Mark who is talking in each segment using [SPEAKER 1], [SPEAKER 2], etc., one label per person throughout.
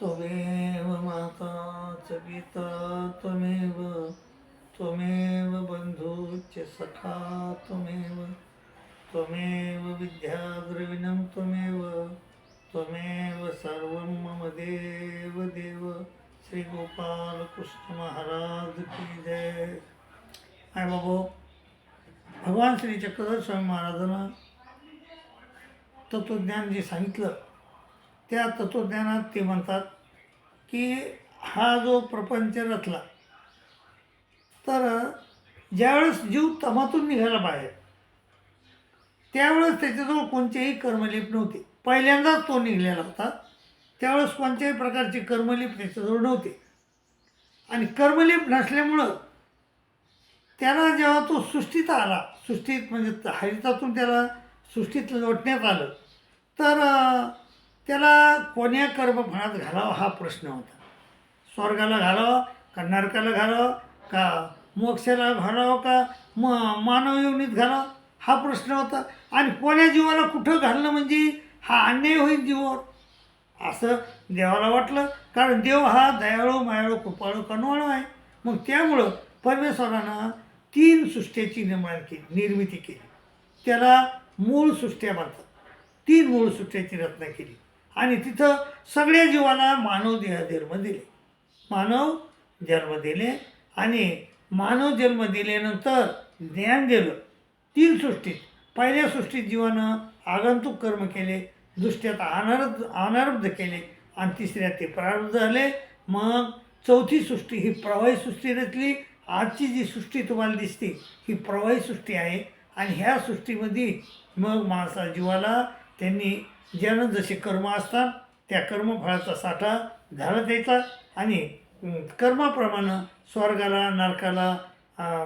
[SPEAKER 1] त्वमेव माता च पिता त्वमेव त्वमेव बन्धुश्च सखा त्वमेव त्वमेव विद्याद्रविणं त्वमेव त्वमेव सर्वं मम देव देव। श्री महाराज की जय। आय बाबू भगवान श्री चक्रधर स्वामी महाराजांना तत्त्वज्ञान जे सांगितलं त्या तत्त्वज्ञानात ते म्हणतात की हा जो प्रपंच रचला तर ज्यावेळेस जीव तमातून निघाला बाहेर त्यावेळेस त्याच्याजवळ कोणतेही कर्मलिप नव्हते. पहिल्यांदाच तो निघलेला होता. त्यावेळेस कोणत्याही प्रकारची कर्मलिप त्याच्याजवळ नव्हते. आणि कर्मलीप नसल्यामुळं त्याला जेव्हा तो सृष्टीत आला सृष्टीत म्हणजे हरितातून त्याला सृष्टीत लोटण्यात आलं तर त्याला कोण्या कर्मफळात घालावं हा प्रश्न होता. स्वर्गाला घालावं का नरकाला घालावं का मोक्षाला घालावं का म मानव योनीत घालावं? हा प्रश्न होता. आणि कोण्या जीवाला कुठं घालणं म्हणजे? हा अन्याय होईल जीवावर. असं देवाला वाटलं. कारण देव हा दयाळू मायाळू कृपाळू कनवाळू आहे. मग त्यामुळं परमेश्वरानं तीन सृष्ट्याची निर्माण केली निर्मिती केली. त्याला मूळ सृष्ट्या म्हणतात. तीन मूळ सृष्ट्याची रचना केली. आणि तिथं सगळ्या जीवाला मानव देह जन्म दिले. मानव जन्म दिले आणि मानव जन्म दिल्यानंतर ज्ञान दिलं. तीन सृष्टीत पहिल्या सृष्टीत जीवानं आगंतुक कर्म केले दुसऱ्यात अनारब्ध अनारब्ध केले आणि तिसऱ्यात ते प्रारब्ध झाले. मग चौथी सृष्टी ही प्रवाही सृष्टी रचली. आजची जी सृष्टी तुम्हाला दिसते ही प्रवाही सृष्टी आहे. आणि ह्या सृष्टीमध्ये मग माणसा जीवाला त्यांनी ज्यानं जसे कर्म असतात त्या कर्मफळाचा साठा घालत यायचा आणि कर्माप्रमाणे स्वर्गाला नरकाला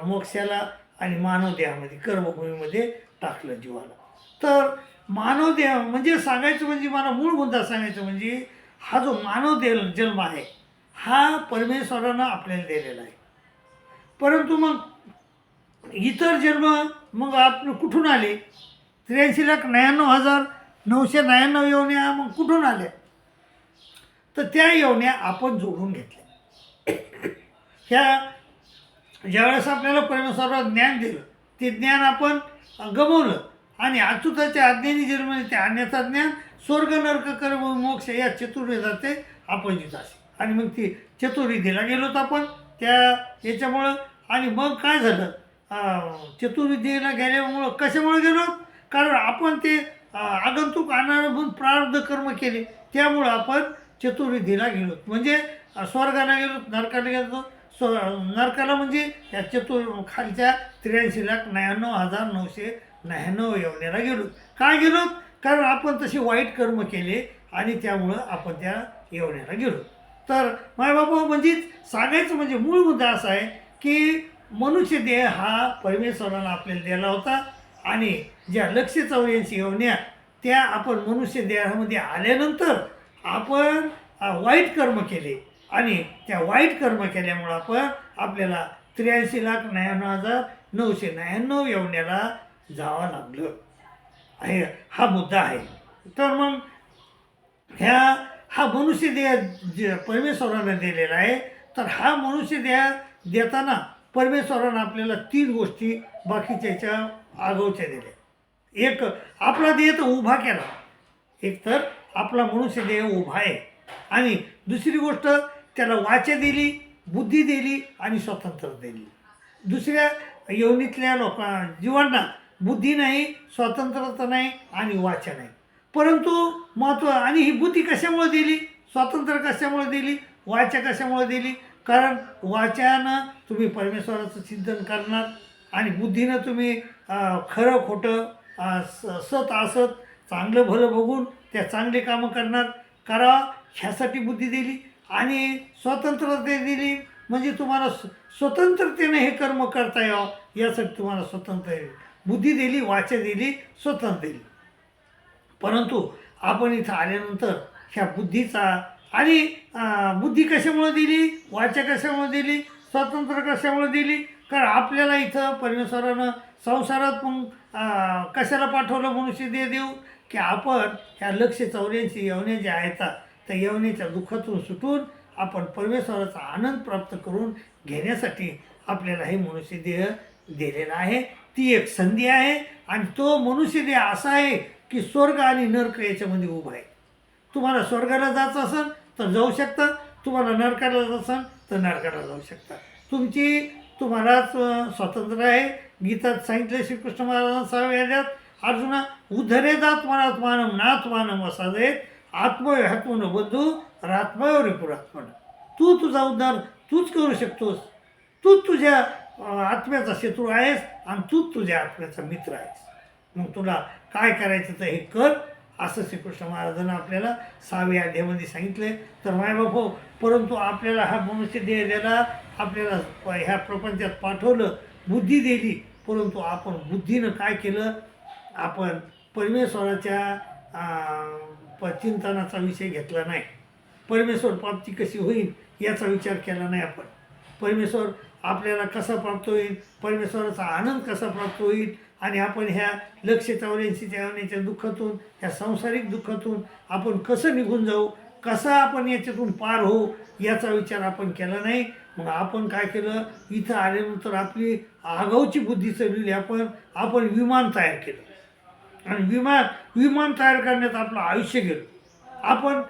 [SPEAKER 1] मोक्षाला आणि मानव देहामध्ये कर्मभूमीमध्ये टाकलं जीवाला. तर मानव देह म्हणजे सांगायचं म्हणजे मला मूळ मुद्दा सांगायचं म्हणजे हा जो मानव देह जन्म आहे हा परमेश्वरानं आपल्याला दिलेला आहे. परंतु मग इतर जन्म मग आपण कुठून आले? त्र्याऐंशी लाख नव्याण्णव हजार नऊशे नव्याण्णव येवण्या मग कुठून आल्या? तर त्या येवण्या आपण जोडून घेतल्या. ह्या ज्यावेळेस आपल्याला परमेश्वरावर ज्ञान दिलं ते ज्ञान आपण गमवलं आणि अच्युताच्या आज्ञेने जन्म ते अन्यथा ज्ञान स्वर्ग नर्क कर्म मोक्ष या चतुर्वेदाचे आपण जिथं असे. आणि मग ती चतुर्विधीला गेलोत आपण त्या याच्यामुळं आणि मग काय झालं? चतुर्विधीला गेल्यामुळं कशामुळं गेलो? कारण आपण ते आगंतुक अनारभूत प्रारब्ध कर्म केले. त्यामुळं आपण चतुर्विधीला गेलो. म्हणजे स्वर्गाला गेलो नरकाला गेलो. स्व नरकाला म्हणजे या चतुर खालच्या त्र्याऐंशी लाख नव्याण्णव हजार नऊशे नव्याण्णव एवढ्याला गेलो. काय गेलो? कारण आपण तसे वाईट कर्म केले आणि त्यामुळं आपण त्या एवढ्याला गेलो. तर मायबाबा म्हणजे सांगायचं म्हणजे मूळ मुद्दा असा आहे की मनुष्य देह हा परमेश्वरानं आपल्याला दिला होता. आणि ज्या लक्ष्य चौऱ्याऐंशी येवण्या त्या आपण मनुष्य देहामध्ये आल्यानंतर आपण वाईट कर्म केले. आणि त्या वाईट कर्म केल्यामुळं आपण आपल्याला त्र्याऐंशी लाख नव्याण्णव हजार नऊशे नव्याण्णव येवण्याला जावं लागलं. आहे हा मुद्दा आहे. तर मग ह्या हा मनुष्य देह परमेश्वरानं दिलेला आहे तर हा मनुष्य देह देताना परमेश्वरानं आपल्याला तीन गोष्टी बाकीच्या आगवच्या दिल्या एक आपला देह तर उभा केला. एक तर आपला मनुष्य देह उभा आहे. आणि दुसरी गोष्ट त्याला वाचे दिली बुद्धी दिली आणि स्वातंत्र्य दिली. दुसऱ्या योनीतल्या लोकां जीवांना बुद्धी नाही स्वातंत्र्यता नाही आणि वाचा नाही. परंतु महत्त्व आणि ही बुद्धी कशामुळे दिली? स्वातंत्र्य कशामुळे दिली? वाचा कशामुळे दिली? कारण वाच्यानं तुम्ही परमेश्वराचं चिंतन करणार. आणि बुद्धीनं तुम्ही खरं खोटं स- सत असत चांगलं भलं बघून त्या चांगले कामं करणार करा ह्यासाठी बुद्धी दिली आणि स्वतंत्रता दिली. म्हणजे तुम्हाला स्व- स्वतंत्रतेने हे कर्म करता यावं यासाठी तुम्हाला स्वतंत्र बुद्धी दिली वाचा दिली स्वतंत्र दिली. परंतु आपण इथं आल्यानंतर ह्या बुद्धीचा आणि बुद्धी कशामुळे दिली? वाचा कशामुळे दिली? स्वातंत्र्य कशामुळे दिली? कारण आपल्याला इथं परमेश्वरानं संसारात मग कशाला पाठवलं मनुष्य दे देऊ की आपण ह्या लक्ष चौऱ्याऐंशी यवने जे आहेत त्या यवनेच्या दुःखातून सुटून आपण परमेश्वराचा आनंद प्राप्त करून घेण्यासाठी आपल्याला हे मनुष्य देह दिलेला आहे. ती एक संधी आहे आणि तो मनुष्य देह असा आहे की स्वर्ग आणि नरक याच्यामध्ये उभा आहे. तुम्हाला स्वर्गाला जायचं असेल तर जाऊ शकता तुम्हाला नरकाला जायचं असेल तर नरकाला जाऊ शकता. तुमची तुम्हालाच स्वातंत्र्य आहे. गीतात सांगितले श्रीकृष्ण महाराजांना सहाव्या अध्यायात उधरे उद्धरेदात मनात मानम नाथ मानम असा देत आत्मव्यात्मन बंधू रात्मावर पुरात्मन तू तुझा उद्धार तूच करू शकतोस. तूच तुझ्या आत्म्याचा शत्रू आहेस आणि तूच तुझ्या आत्म्याचा मित्र आहेस. मग तुला काय करायचं तर हे कर असं श्रीकृष्ण महाराजांना आपल्याला सहाव्या अध्यायामध्ये सांगितलं तर मायबाप हो परंतु आपल्याला हा मनुष्य देह दिला आपल्याला प- ह्या प्रपंचात पाठवलं बुद्धी दिली परंतु आपण बुद्धीनं काय केलं? आपण परमेश्वराच्या प- चिंतनाचा विषय घेतला नाही. परमेश्वर प्राप्ती कशी होईल याचा विचार केला नाही आपण. परमेश्वर आपल्याला कसा प्राप्त होईल परमेश्वराचा आनंद कसा प्राप्त होईल आणि आपण ह्या लक्ष चौऱ्याऐंशीच्या दुःखातून ह्या सांसारिक दुःखातून आपण कसं निघून जाऊ कसा आपण याच्यातून पार होऊ याचा विचार आपण केला नाही. मग आपण काय केलं? इथं आल्यानंतर आपली आगाऊची बुद्धी चढवली आपण आपण विमान तयार केलं. आणि विमान विमान तयार करण्यात आपलं आयुष्य गेलं. आपण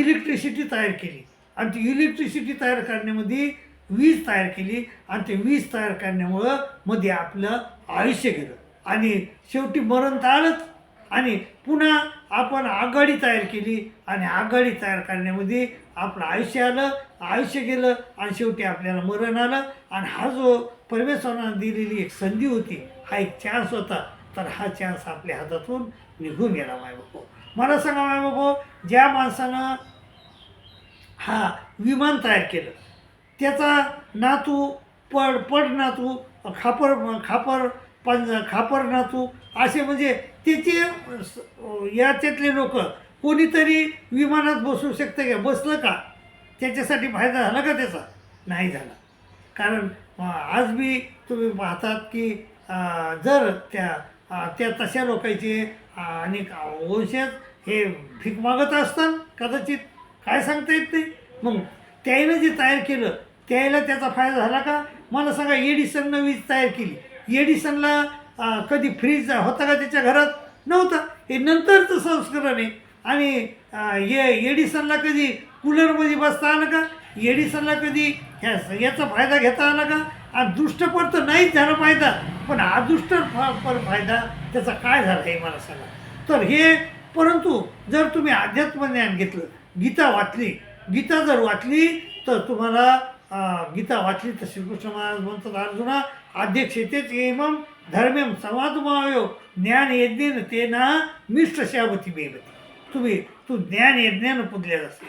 [SPEAKER 1] इलेक्ट्रिसिटी तयार केली. आणि ती इलेक्ट्रिसिटी तयार करण्यामध्ये वीज तयार केली. आणि ते वीज तयार करण्यामुळं मध्ये आपलं आयुष्य गेलं. आणि शेवटी मरण तर आलंच. आणि पुन्हा आपण आघाडी तयार केली आणि आघाडी तयार करण्यामध्ये आपलं आयुष्य आलं आयुष्य गेलं आणि शेवटी आपल्याला मरण आलं. आणि हा जो परमेश्वरानं दिलेली एक संधी होती हा एक चान्स होता. तर हा चान्स आपल्या हातातून निघून गेला माय मायबापो मला सांगा माय बापू ज्या माणसानं हा विमान तयार केलं त्याचा नातू पड पड नातू खापर खापर पंज खापर नातू असे म्हणजे त्याचे स- याच्यातले लोक कोणीतरी विमानात बसू शकतं का? बसलं का? त्याच्यासाठी फायदा झाला का त्याचा? नाही झाला. कारण आज बी तुम्ही पाहतात की जर त्या त्या तशा लोकांचे आणि वंशज हे भीक मागत असतात कदाचित. काय सांगता येत नाही? मग त्याईनं जे तयार केलं त्याला त्याचा फायदा झाला का? मला सांगा एडिसननं वीज तयार केली. एडिसनला कधी फ्रीज होता का त्याच्या घरात? नव्हता. हे नंतरचं संस्करण आहे. आणि ये एडिसनला कधी कूलरमध्ये बसता आलं का? एडिसनला कधी ह्या याचा फायदा घेता आला का? अदृष्टपर तर नाहीच झाला फायदा. पण अदृष्ट पर फायदा त्याचा काय झाला हे मला सांगा. तर हे परंतु जर तुम्ही अध्यात्म ज्ञान घेतलं गीता वाचली गीता जर वाचली तर तुम्हाला गीता वाचली तर श्रीकृष्ण महाराज म्हणतात अर्जुना अध्यक्ष येतेच एमम धर्मेम संवादमायो ज्ञान यज्ञेन ते ना मिष्ट श्यावती बेबती तुम्ही तू ज्ञान यज्ञानं पुजल्या असेल।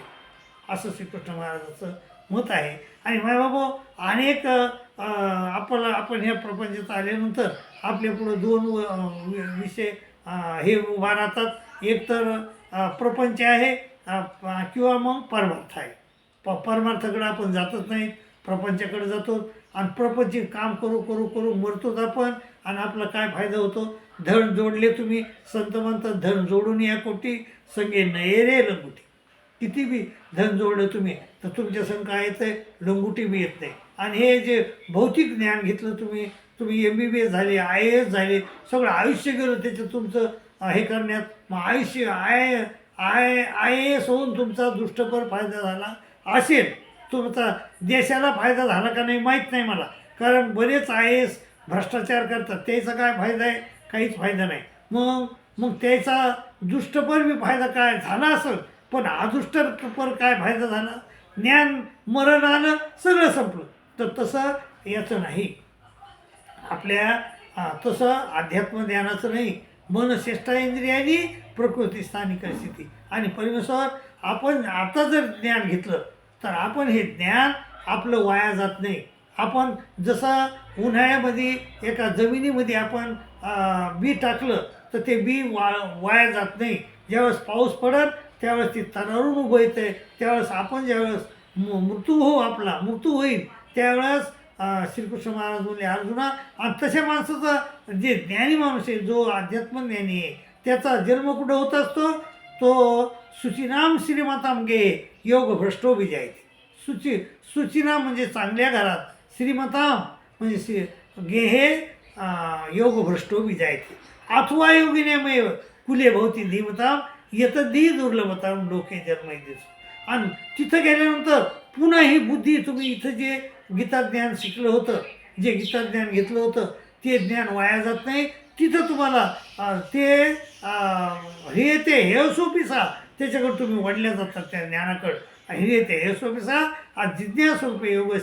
[SPEAKER 1] असं श्रीकृष्ण महाराजाचं मत आहे. आणि मायबाबा अनेक आपला आपण ह्या प्रपंचात आल्यानंतर आपल्यापुढं दोन व- वि- विषय हे उभा राहतात. एक तर प्रपंच आहे किंवा मग परमार्थ आहे. प परमार्थाकडे आपण जातच नाही प्रपंचाकडे जातो. आणि प्रपंच काम करू करू करू मरतोच आपण. आणि आपला काय फायदा होतो? धन जोडले तुम्ही संत म्हणतात धन जोडून या कोटी संगे नये रे लंगुटी. किती बी धन जोडलं तुम्ही तर तुमच्या संग काय येतं लंगुटी बी येत नाही. आणि हे जे भौतिक ज्ञान घेतलं तुम्ही तुम्ही एम बी बी एस झाले आय ए एस झाले सगळं आयुष्य गेलं त्याचं तुमचं हे करण्यात. मग आयुष्य I I I A S होऊन तुमचा दुष्टपर फायदा झाला असेल. तुमचा देशाला फायदा झाला का नाही माहीत नाही मला. कारण बरेच आय एस भ्रष्टाचार करतात. त्याचा काय फायदा आहे? काहीच फायदा नाही. मग मग त्याचा दुष्टपर बी फायदा काय? झाला असेल. पण अदुष्टपर काय फायदा झाला? ज्ञान मरण आलं सगळं संपलं. तर तसं याचं नाही. आपल्या तसं अध्यात्म ज्ञानाचं नाही. मन इंद्रियानी प्रकृती स्थानिक स्थिती. आणि परमेश्वर आपण आता जर ज्ञान घेतलं तर आपण हे ज्ञान आपलं वाया जात नाही. आपण जसं उन्हाळ्यामध्ये एका जमिनीमध्ये आपण बी टाकलं तर ते बी वा वाया जात नाही. ज्यावेळेस पाऊस पडत त्यावेळेस ती तरारून उभं येते त्यावेळेस आपण ज्यावेळेस मृत्यू होऊ आपला मृत्यू होईल त्यावेळेस श्रीकृष्ण महाराज म्हणले अर्जुना आणि तशा माणसाचं जे ज्ञानी माणूस आहे जो अध्यात्मज्ञानी आहे त्याचा जन्म कुठं होत असतो? तो सुचिनाम श्रीमताम गे योग भ्रष्टो विजयते सुची सुचिना म्हणजे चांगल्या घरात. श्रीमता म्हणजे श्री गेहे हे योग भ्रष्टो अथवा योगिनेमय कुले भोवती धीमताम येत दी दुर्लभताम डोके जन्म दिस। आणि तिथं गेल्यानंतर पुन्हा ही बुद्धी तुम्ही इथं जे गीताज्ञान शिकलं होतं जे गीताज्ञान घेतलं होतं ते ज्ञान वाया जात नाही। तिथं तुम्हाला ते हे ते हे सोपीसा त्याच्याकडे तुम्ही वडल्या जातात त्या ज्ञानाकडं। हे हे स्वपेसा आज जिज्ञासूपे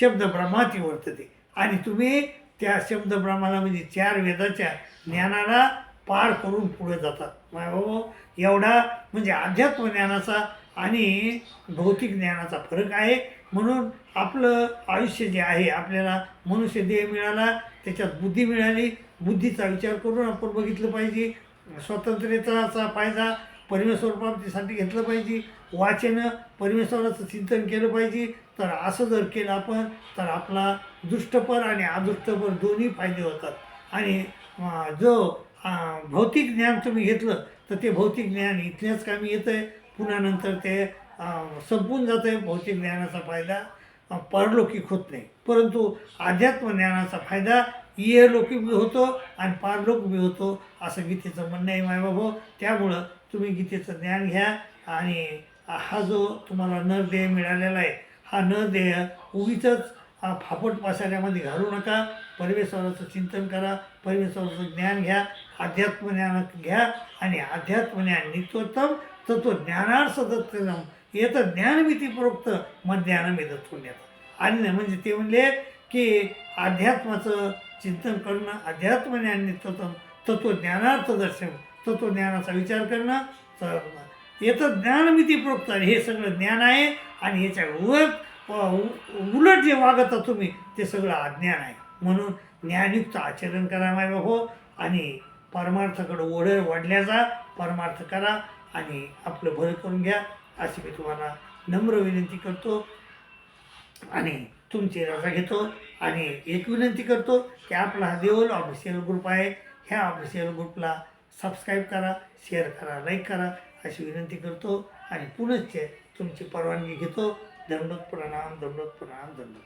[SPEAKER 1] शब्द ब्रह्माती वर्तते. आणि तुम्ही त्या शब्द ब्रह्माला म्हणजे चार वेदाच्या ज्ञानाला पार करून पुढे जातात. माय भाऊ एवढा म्हणजे अध्यात्म ज्ञानाचा आणि भौतिक ज्ञानाचा फरक आहे. म्हणून आपलं आयुष्य जे आहे आपल्याला मनुष्य देह मिळाला त्याच्यात बुद्धी मिळाली. बुद्धीचा विचार करून आपण बघितलं पाहिजे. स्वतंत्रतेचा फायदा परमेश्वरप्राप्तीसाठी घेतलं पाहिजे. वाचनं परमेश्वराचं चिंतन केलं पाहिजे. तर असं जर केलं आपण तर आपला दुष्टपर आणि अदृष्टपर दोन्ही फायदे होतात. आणि जो भौतिक ज्ञान तुम्ही घेतलं तर ते भौतिक ज्ञान इथल्याच कामी येतं आहे पुन्हा नंतर ते संपून जातं आहे भौतिक ज्ञानाचा फायदा पारलोकिक होत नाही. परंतु अध्यात्म ज्ञानाचा फायदा इहलोकी बी होतो आणि पारलोक बी होतो असं गीतेचं म्हणणं आहे मायबाबा. त्यामुळं तुम्ही गीतेचं ज्ञान घ्या आणि हा जो तुम्हाला नरदेह मिळालेला आहे हा नरदेह उगीच फापट पासाऱ्यामध्ये घालू नका. परमेश्वराचं चिंतन करा परमेश्वराचं ज्ञान घ्या अध्यात्म ज्ञान घ्या आणि अध्यात्मज्ञान नित्योत्तम तो ज्ञानार्थ दत्तम येतं ज्ञानमिती प्रोक्त मग ज्ञानमी दत्तुण्यात आणि म्हणजे ते म्हणले की अध्यात्माचं चिंतन करणं अध्यात्म तर नित्योत्तम तत्वज्ञानार्थ दर्शन. तर तो ज्ञानाचा विचार करणं तर येतं ज्ञानमिती प्रोक्त हे सगळं ज्ञान आहे आणि याच्या उलट उलट जे वागता तुम्ही ते सगळं अज्ञान आहे. म्हणून ज्ञानयुक्त आचरण करा माय हो आणि परमार्थाकडं ओढ वाढल्या जा परमार्थ करा आणि आपलं भर करून घ्या अशी मी तुम्हाला नम्र विनंती करतो. आणि तुमची रजा घेतो आणि एक विनंती करतो की आपला हा देवल ऑफिशियल ग्रुप आहे. ह्या ऑफिशियल ग्रुपला सबस्क्राईब करा शेअर करा लाईक करा अशी विनंती करतो. आणि पुनश्च तुमची परवानगी घेतो. दंडोत प्रणाम दंडोत प्रणाम दंडोत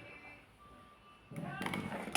[SPEAKER 1] प्रणाम.